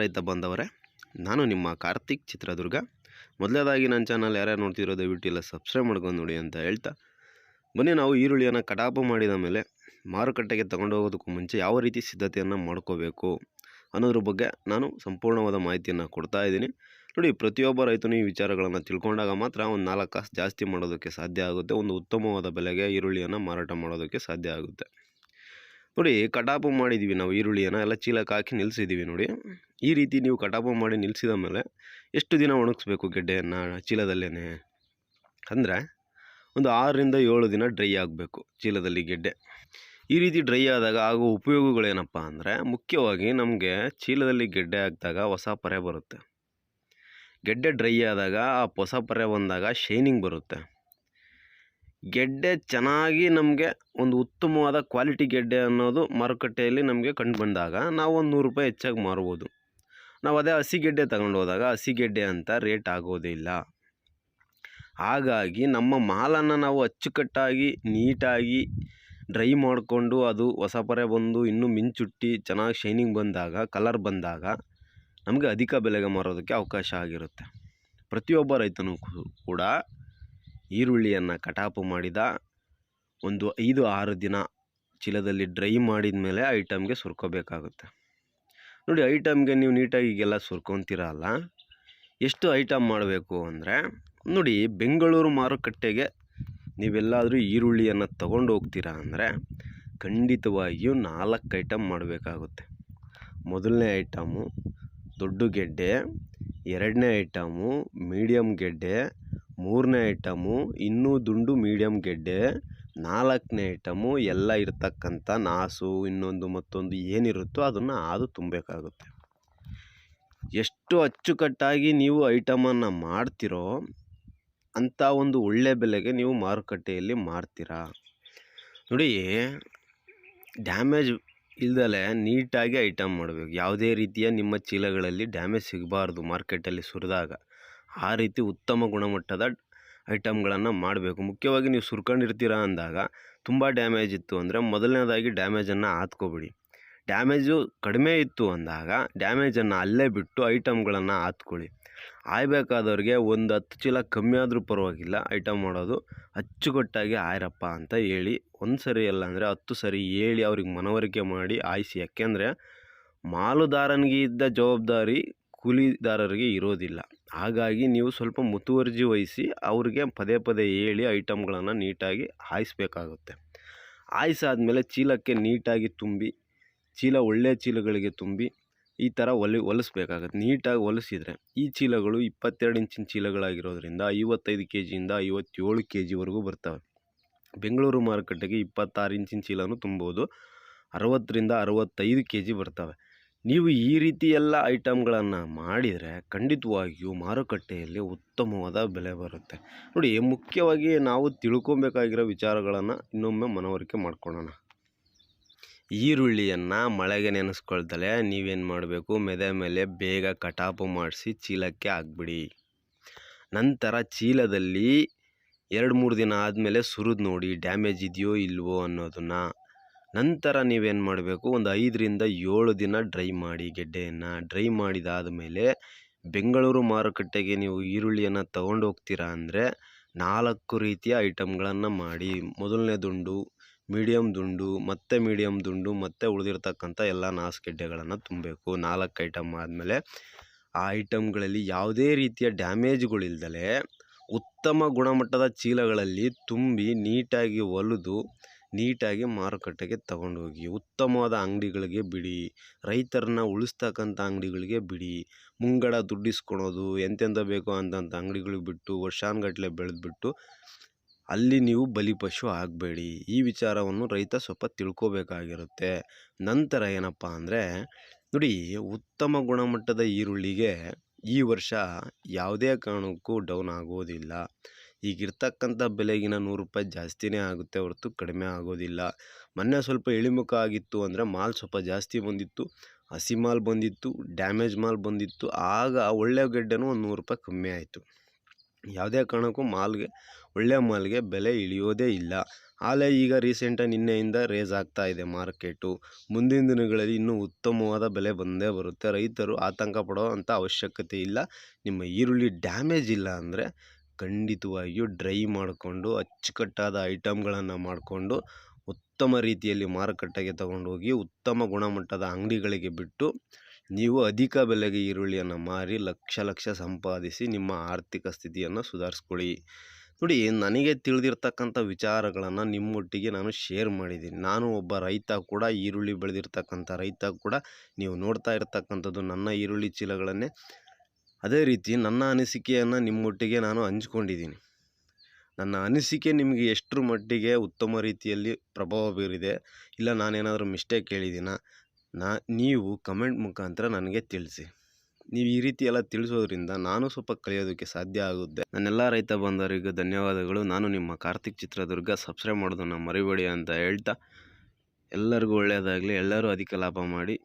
ರೈತ ಬಂದವರೇ, ನಾನು ನಿಮ್ಮ ಕಾರ್ತಿಕ್ ಚಿತ್ರದುರ್ಗ. ಮೊದಲನೇದಾಗಿ ನನ್ನ ಚಾನಲ್ ಯಾರ್ಯಾರು ನೋಡ್ತಿರೋ ದಯವಿಟ್ಟು ಎಲ್ಲ ಸಬ್ಸ್ಕ್ರೈಬ್ ಮಾಡ್ಕೊಂಡು ನೋಡಿ ಅಂತ ಹೇಳ್ತಾ, ಬನ್ನಿ ನಾವು ಈರುಳ್ಳಿಯನ್ನು ಕಟಾಪು ಮಾಡಿದ ಮೇಲೆ ಮಾರುಕಟ್ಟೆಗೆ ತಗೊಂಡು ಹೋಗೋದಕ್ಕೂ ಮುಂಚೆ ಯಾವ ರೀತಿ ಸಿದ್ಧತೆಯನ್ನು ಮಾಡ್ಕೋಬೇಕು ಅನ್ನೋದ್ರ ಬಗ್ಗೆ ನಾನು ಸಂಪೂರ್ಣವಾದ ಮಾಹಿತಿಯನ್ನು ಕೊಡ್ತಾ ಇದ್ದೀನಿ. ನೋಡಿ, ಪ್ರತಿಯೊಬ್ಬ ರೈತನು ಈ ವಿಚಾರಗಳನ್ನು ತಿಳ್ಕೊಂಡಾಗ ಮಾತ್ರ ಒಂದು ನಾಲ್ಕು ಕಾಸು ಜಾಸ್ತಿ ಮಾಡೋದಕ್ಕೆ ಸಾಧ್ಯ ಆಗುತ್ತೆ, ಒಂದು ಉತ್ತಮವಾದ ಬೆಲೆಗೆ ಈರುಳ್ಳಿಯನ್ನು ಮಾರಾಟ ಮಾಡೋದಕ್ಕೆ ಸಾಧ್ಯ ಆಗುತ್ತೆ. ನೋಡಿ, ಕಟಾಪು ಮಾಡಿದ್ದೀವಿ ನಾವು ಈರುಳ್ಳಿಯನ್ನು, ಎಲ್ಲ ಚೀಲಕ್ಕೆ ಹಾಕಿ ನಿಲ್ಲಿಸಿದ್ದೀವಿ ನೋಡಿ. ಈ ರೀತಿ ನೀವು ಕಟಾಪು ಮಾಡಿ ನಿಲ್ಲಿಸಿದ ಮೇಲೆ ಎಷ್ಟು ದಿನ ಒಣಗಿಸ್ಬೇಕು ಗೆಡ್ಡೆಯನ್ನು ಚೀಲದಲ್ಲೇ ಅಂದರೆ ಒಂದು ಆರರಿಂದ ಏಳು ದಿನ ಡ್ರೈ ಆಗಬೇಕು ಚೀಲದಲ್ಲಿ ಗೆಡ್ಡೆ. ಈ ರೀತಿ ಡ್ರೈ ಆದಾಗ ಆಗೋ ಉಪಯೋಗಗಳೇನಪ್ಪ ಅಂದರೆ, ಮುಖ್ಯವಾಗಿ ನಮಗೆ ಚೀಲದಲ್ಲಿ ಗೆಡ್ಡೆ ಹಾಕಿದಾಗ ಹೊಸ ಪರೆ ಬರುತ್ತೆ. ಗೆಡ್ಡೆ ಡ್ರೈ ಆದಾಗ ಆ ಹೊಸ ಪರೆ ಬಂದಾಗ ಶೈನಿಂಗ್ ಬರುತ್ತೆ. ಗೆಡ್ಡೆ ಚೆನ್ನಾಗಿ ನಮಗೆ ಒಂದು ಉತ್ತಮವಾದ ಕ್ವಾಲಿಟಿ ಗೆಡ್ಡೆ ಅನ್ನೋದು ಮಾರುಕಟ್ಟೆಯಲ್ಲಿ ನಮಗೆ ಕಂಡು ಬಂದಾಗ ನಾವು ಒಂದು ನೂರು ರೂಪಾಯಿ ಹೆಚ್ಚಾಗಿ ಮಾರ್ಬೋದು. ನಾವು ಅದೇ ಹಸಿ ಗೆಡ್ಡೆ ತಗೊಂಡು ಹೋದಾಗ ಹಸಿ ಗೆಡ್ಡೆ ಅಂತ ರೇಟ್ ಆಗೋದಿಲ್ಲ ಹಾಗಾಗಿ ನಮ್ಮ ಮಾಲನ್ನು ನಾವು ಅಚ್ಚುಕಟ್ಟಾಗಿ, ನೀಟಾಗಿ ಡ್ರೈ ಮಾಡಿಕೊಂಡು ಅದು ಹೊಸ ಪರೆ ಬಂದು ಇನ್ನೂ ಮಿಂಚುಟ್ಟಿ ಚೆನ್ನಾಗಿ ಶೈನಿಂಗ್ ಬಂದಾಗ, ಕಲರ್ ಬಂದಾಗ ನಮಗೆ ಅಧಿಕ ಬೆಲೆಗೆ ಮಾರೋದಕ್ಕೆ ಅವಕಾಶ ಆಗಿರುತ್ತೆ. ಪ್ರತಿಯೊಬ್ಬ ರೈತನೂ ಕೂಡ ಈರುಳ್ಳಿಯನ್ನು ಕಟಾಪು ಮಾಡಿದ ಒಂದು ಐದು ಆರು ದಿನ ಚೀಲದಲ್ಲಿ ಡ್ರೈ ಮಾಡಿದ ಮೇಲೆ ಐಟಮ್ಗೆ ಸುರ್ಕೋಬೇಕಾಗುತ್ತೆ. ನೋಡಿ, ಐಟಮ್ಗೆ ನೀವು ನೀಟಾಗಿ ಈಗೆಲ್ಲ ಸುರ್ಕೊತೀರಲ್ಲ ಎಷ್ಟು ಐಟಮ್ ಮಾಡಬೇಕು ಅಂದರೆ, ನೋಡಿ, ಬೆಂಗಳೂರು ಮಾರುಕಟ್ಟೆಗೆ ನೀವೆಲ್ಲಾದರೂ ಈರುಳ್ಳಿಯನ್ನು ತಗೊಂಡು ಹೋಗ್ತೀರಾ ಅಂದರೆ ಖಂಡಿತವಾಗಿಯೂ ನಾಲ್ಕು ಐಟಮ್ ಮಾಡಬೇಕಾಗುತ್ತೆ. ಮೊದಲನೇ ಐಟಮು ದೊಡ್ಡ ಗೆಡ್ಡೆ, ಎರಡನೇ ಐಟಮು ಮೀಡಿಯಮ್ ಗೆಡ್ಡೆ ಮೂರನೇ ಐಟಮು, ಇನ್ನೂ ದುಂಡು ಮೀಡಿಯಮ್ ಗೆಡ್ಡೆ, ನಾಲ್ಕನೇ ಐಟಮು ಎಲ್ಲ ಇರತಕ್ಕಂಥ ನಾಸು, ಇನ್ನೊಂದು ಮತ್ತೊಂದು ಏನಿರುತ್ತೋ ಅದನ್ನು ಆದು ತುಂಬಬೇಕಾಗುತ್ತೆ. ಎಷ್ಟು ಅಚ್ಚುಕಟ್ಟಾಗಿ ನೀವು ಐಟಮನ್ನು ಮಾಡ್ತಿರೋ ಅಂಥ ಒಂದು ಒಳ್ಳೆಯ ಬೆಲೆಗೆ ನೀವು ಮಾರುಕಟ್ಟೆಯಲ್ಲಿ ಮಾರ್ತೀರಾ? ನೋಡಿ, ಡ್ಯಾಮೇಜ್ ಇಲ್ದಲೇ ನೀಟಾಗಿ ಐಟಮ್ ಮಾಡಬೇಕು. ಯಾವುದೇ ರೀತಿಯ ನಿಮ್ಮ ಚೀಲಗಳಲ್ಲಿ ಡ್ಯಾಮೇಜ್ ಸಿಗಬಾರ್ದು ಮಾರ್ಕೆಟಲ್ಲಿ ಸುರಿದಾಗ. ಆ ರೀತಿ ಉತ್ತಮ ಗುಣಮಟ್ಟದ ಐಟಮ್ಗಳನ್ನು ಮಾಡಬೇಕು. ಮುಖ್ಯವಾಗಿ ನೀವು ಸುರ್ಕೊಂಡಿರ್ತೀರ ಅಂದಾಗ ತುಂಬ ಡ್ಯಾಮೇಜ್ ಇತ್ತು ಅಂದರೆ ಮೊದಲನೇದಾಗಿ ಡ್ಯಾಮೇಜನ್ನು ಹಾತ್ಕೊಬಿಡಿ ಡ್ಯಾಮೇಜು ಕಡಿಮೆ ಇತ್ತು ಅಂದಾಗ ಡ್ಯಾಮೇಜನ್ನು ಅಲ್ಲೇ ಬಿಟ್ಟು ಐಟಮ್ಗಳನ್ನು ಹಾತ್ಕೊಳ್ಳಿ ಆಯ್ಬೇಕಾದವ್ರಿಗೆ ಒಂದು ಹತ್ತು ಚೀಲ ಕಮ್ಮಿ ಆದರೂ ಪರವಾಗಿಲ್ಲ ಐಟಮ್ ಮಾಡೋದು ಅಚ್ಚುಕಟ್ಟಾಗಿ ಆಯ್ರಪ್ಪ ಅಂತ ಹೇಳಿ ಒಂದು ಸರಿ ಅಲ್ಲ ಅಂದರೆ ಹತ್ತು ಸರಿ ಹೇಳಿ ಅವ್ರಿಗೆ ಮನವರಿಕೆ ಮಾಡಿ ಆಯಿಸಿ. ಯಾಕೆಂದರೆ ಮಾಲುದಾರನಿಗೆ ಇದ್ದ ಜವಾಬ್ದಾರಿ ಕೂಲಿದಾರರಿಗೆ ಇರೋದಿಲ್ಲ. ಹಾಗಾಗಿ ನೀವು ಸ್ವಲ್ಪ ಮುತುವರ್ಜಿ ವಹಿಸಿ ಅವ್ರಿಗೆ ಪದೇ ಪದೇ ಹೇಳಿ ಐಟಮ್ಗಳನ್ನು ನೀಟಾಗಿ ಹಾಯಿಸ್ಬೇಕಾಗುತ್ತೆ. ಹಾಯಿಸಾದ್ಮೇಲೆ ಚೀಲಕ್ಕೆ ನೀಟಾಗಿ ತುಂಬಿ, ಚೀಲ ಒಳ್ಳೆಯ ಚೀಲಗಳಿಗೆ ತುಂಬಿ ಈ ಥರ ಹೊಲಿ ಹೊಲಿಸ್ಬೇಕಾಗತ್ತೆ ನೀಟಾಗಿ ಹೊಲಿಸಿದರೆ ಈ ಚೀಲಗಳು ಇಪ್ಪತ್ತೆರಡು ಇಂಚಿನ ಚೀಲಗಳಾಗಿರೋದ್ರಿಂದ ಐವತ್ತೈದು ಕೆ ಜಿಯಿಂದ ಐವತ್ತೇಳು ಕೆ ಜಿವರೆಗೂ ಬರ್ತವೆ. ಬೆಂಗಳೂರು ಮಾರುಕಟ್ಟೆಗೆ ಇಪ್ಪತ್ತಾರು ಇಂಚಿನ ಚೀಲನೂ ತುಂಬೋದು, ಅರವತ್ತರಿಂದ ಅರವತ್ತೈದು ಕೆ ಜಿ ಬರ್ತವೆ. ನೀವು ಈ ರೀತಿ ಎಲ್ಲ ಐಟಮ್ಗಳನ್ನು ಮಾಡಿದರೆ ಖಂಡಿತವಾಗಿಯೂ ಮಾರುಕಟ್ಟೆಯಲ್ಲಿ ಉತ್ತಮವಾದ ಬೆಲೆ ಬರುತ್ತೆ. ನೋಡಿ ಮುಖ್ಯವಾಗಿ ನಾವು ತಿಳ್ಕೊಬೇಕಾಗಿರೋ ವಿಚಾರಗಳನ್ನು ಇನ್ನೊಮ್ಮೆ ಮನವರಿಕೆ ಮಾಡ್ಕೊಳ್ಳೋಣ. ಈರುಳ್ಳಿಯನ್ನು ಮಳೆಗೆ ನೆನೆಸ್ಕೊಳ್ದಲೆ ನೀವೇನು ಮಾಡಬೇಕು? ಮೆದೆ ಮೇಲೆ ಬೇಗ ಕಟಾಪು ಮಾಡಿಸಿ ಚೀಲಕ್ಕೆ ಹಾಕ್ಬಿಡಿ. ನಂತರ ಚೀಲದಲ್ಲಿ ಎರಡು ಮೂರು ದಿನ ಆದಮೇಲೆ ಸುರಿದು ನೋಡಿ, ಡ್ಯಾಮೇಜ್ ಇದೆಯೋ ಇಲ್ವೋ ಅನ್ನೋದನ್ನು. ನಂತರ ನೀವೇನು ಮಾಡಬೇಕು? ಒಂದು ಐದರಿಂದ ಏಳು ದಿನ ಡ್ರೈ ಮಾಡಿ ಗೆಡ್ಡೆಯನ್ನು. ಡ್ರೈ ಮಾಡಿದಾದ ಮೇಲೆ ಬೆಂಗಳೂರು ಮಾರುಕಟ್ಟೆಗೆ ನೀವು ಈರುಳ್ಳಿಯನ್ನು ತಗೊಂಡು ಹೋಗ್ತೀರಾ ಅಂದರೆ ನಾಲ್ಕು ರೀತಿಯ ಐಟಮ್ಗಳನ್ನು ಮಾಡಿ. ಮೊದಲನೇ ದುಂಡು ಮೀಡಿಯಮ್ ದುಂಡು, ಮತ್ತೆ ಮೀಡಿಯಮ್ ದುಂಡು, ಮತ್ತೆ ಉಳಿದಿರ್ತಕ್ಕಂಥ ಎಲ್ಲ ನಾಸುಗೆಡ್ಡೆಗಳನ್ನು ತುಂಬಬೇಕು. ನಾಲ್ಕು ಐಟಮ್ ಆದಮೇಲೆ ಆ ಐಟಮ್ಗಳಲ್ಲಿ ಯಾವುದೇ ರೀತಿಯ ಡ್ಯಾಮೇಜ್ಗಳಿಲ್ದಲೇ ಉತ್ತಮ ಗುಣಮಟ್ಟದ ಚೀಲಗಳಲ್ಲಿ ತುಂಬಿ ನೀಟಾಗಿ ಹೊಲಿದು ನೀಟಾಗಿ ಮಾರುಕಟ್ಟೆಗೆ ತಗೊಂಡೋಗಿ, ಉತ್ತಮವಾದ ಅಂಗಡಿಗಳಿಗೆ ಬಿಡಿ, ರೈತರನ್ನ ಉಳಿಸ್ತಕ್ಕಂಥ ಅಂಗಡಿಗಳಿಗೆ ಬಿಡಿ, ಮುಂಗಡ ದುಡ್ಡಿಸ್ಕೊಳೋದು ಎಂತೆಂಥ ಬೇಕೋ ಅಂತಂಥ ಅಂಗಡಿಗಳಿಗೆ ಬಿಟ್ಟು, ವರ್ಷಾನುಗಟ್ಲೆ ಬೆಳೆದ್ಬಿಟ್ಟು ಅಲ್ಲಿ ನೀವು ಬಲಿಪಶು ಆಗಬೇಡಿ. ಈ ವಿಚಾರವನ್ನು ರೈತ ಸ್ವಲ್ಪ ತಿಳ್ಕೊಬೇಕಾಗಿರುತ್ತೆ. ನಂತರ ಏನಪ್ಪ ಅಂದರೆ, ನೋಡಿ ಉತ್ತಮ ಗುಣಮಟ್ಟದ ಈರುಳ್ಳಿಗೆ ಈ ವರ್ಷ ಯಾವುದೇ ಕಾರಣಕ್ಕೂ ಡೌನ್ ಆಗೋದಿಲ್ಲ. ಈಗಿರ್ತಕ್ಕಂಥ ಬೆಲೆಗಿನ ನೂರು ರೂಪಾಯಿ ಜಾಸ್ತಿನೇ ಆಗುತ್ತೆ ಹೊರತು ಕಡಿಮೆ ಆಗೋದಿಲ್ಲ. ಮೊನ್ನೆ ಸ್ವಲ್ಪ ಇಳಿಮುಖ ಆಗಿತ್ತು ಅಂದರೆ ಮಾಲ್ ಸ್ವಲ್ಪ ಜಾಸ್ತಿ ಬಂದಿತ್ತು. ಹಸಿ ಮಾಲ್ ಬಂದಿತ್ತು, ಡ್ಯಾಮೇಜ್ ಮಾಲ್ ಬಂದಿತ್ತು. ಆಗ ಒಳ್ಳೆಯ ಗೆಡ್ಡೆನೂ ಒಂದು ನೂರು ರೂಪಾಯಿ ಕಮ್ಮಿ ಆಯಿತು. ಯಾವುದೇ ಕಾರಣಕ್ಕೂ ಮಾಲ್ಗೆ ಒಳ್ಳೆಯ ಮಾಲ್ಗೆ ಬೆಲೆ ಇಳಿಯೋದೇ ಇಲ್ಲ. ಆಲೇ ಈಗ ರೀಸೆಂಟಾಗಿ ನಿನ್ನೆಯಿಂದ ರೇಸ್ ಆಗ್ತಾ ಇದೆ ಮಾರ್ಕೆಟು. ಮುಂದಿನ ದಿನಗಳಲ್ಲಿ ಇನ್ನೂ ಉತ್ತಮವಾದ ಬೆಲೆ ಬಂದೇ ಬರುತ್ತೆ. ರೈತರು ಆತಂಕ ಪಡೋ ಅವಶ್ಯಕತೆ ಇಲ್ಲ. ನಿಮ್ಮ ಈರುಳ್ಳಿ ಡ್ಯಾಮೇಜ್ ಇಲ್ಲ ಅಂದರೆ ಖಂಡಿತವಾಗಿಯೂ ಡ್ರೈ ಮಾಡಿಕೊಂಡು ಅಚ್ಚುಕಟ್ಟಾದ ಐಟಮ್ಗಳನ್ನು ಮಾಡಿಕೊಂಡು ಉತ್ತಮ ರೀತಿಯಲ್ಲಿ ಮಾರುಕಟ್ಟೆಗೆ ತಗೊಂಡೋಗಿ ಉತ್ತಮ ಗುಣಮಟ್ಟದ ಅಂಗಡಿಗಳಿಗೆ ಬಿಟ್ಟು ನೀವು ಅಧಿಕ ಬೆಲೆಗೆ ಈರುಳ್ಳಿಯನ್ನು ಮಾರಿ ಲಕ್ಷ ಲಕ್ಷ ಸಂಪಾದಿಸಿ ನಿಮ್ಮ ಆರ್ಥಿಕ ಸ್ಥಿತಿಯನ್ನು ಸುಧಾರಿಸ್ಕೊಳ್ಳಿ. ನೋಡಿ, ನನಗೆ ತಿಳಿದಿರ್ತಕ್ಕಂಥ ವಿಚಾರಗಳನ್ನು ನಿಮ್ಮೊಟ್ಟಿಗೆ ನಾನು ಶೇರ್ ಮಾಡಿದ್ದೀನಿ. ನಾನು ಒಬ್ಬ ರೈತ ಕೂಡ, ಈರುಳ್ಳಿ ಬೆಳೆದಿರ್ತಕ್ಕಂಥ ರೈತ ಕೂಡ, ನೀವು ನೋಡ್ತಾ ಇರ್ತಕ್ಕಂಥದ್ದು ನನ್ನ ಈರುಳ್ಳಿ ಚೀಲಗಳನ್ನೇ ಅದೇ ರೀತಿ ನನ್ನ ಅನಿಸಿಕೆಯನ್ನು ನಿಮ್ಮೊಟ್ಟಿಗೆ ನಾನು ಹಂಚ್ಕೊಂಡಿದ್ದೀನಿ. ನನ್ನ ಅನಿಸಿಕೆ ನಿಮಗೆ ಎಷ್ಟರ ಮಟ್ಟಿಗೆ ಉತ್ತಮ ರೀತಿಯಲ್ಲಿ ಪ್ರಭಾವ ಬೀರಿದೆ, ಇಲ್ಲ ನಾನೇನಾದರೂ ಮಿಸ್ಟೇಕ್ ಹೇಳಿದ್ದೀನಾ? ನಾ, ನೀವು ಕಮೆಂಟ್ ಮುಖಾಂತರ ನನಗೆ ತಿಳಿಸಿ. ನೀವು ಈ ರೀತಿ ಎಲ್ಲ ತಿಳಿಸೋದ್ರಿಂದ ನಾನು ಸ್ವಲ್ಪ ಕಲಿಯೋದಕ್ಕೆ ಸಾಧ್ಯ ಆಗುತ್ತೆ. ನನ್ನೆಲ್ಲ ರೈತ ಬಂದವರಿಗೂ ಧನ್ಯವಾದಗಳು. ನಾನು ನಿಮ್ಮ ಕಾರ್ತಿಕ್ ಚಿತ್ರದುರ್ಗ ಸಬ್ಸ್ಕ್ರೈಬ್ ಮಾಡೋದನ್ನು ಮರಿಬೇಡಿ ಅಂತ ಹೇಳ್ತಾ, ಎಲ್ಲರಿಗೂ ಒಳ್ಳೆಯದಾಗಲಿ, ಎಲ್ಲರೂ ಅಧಿಕ ಲಾಭ ಮಾಡಿ.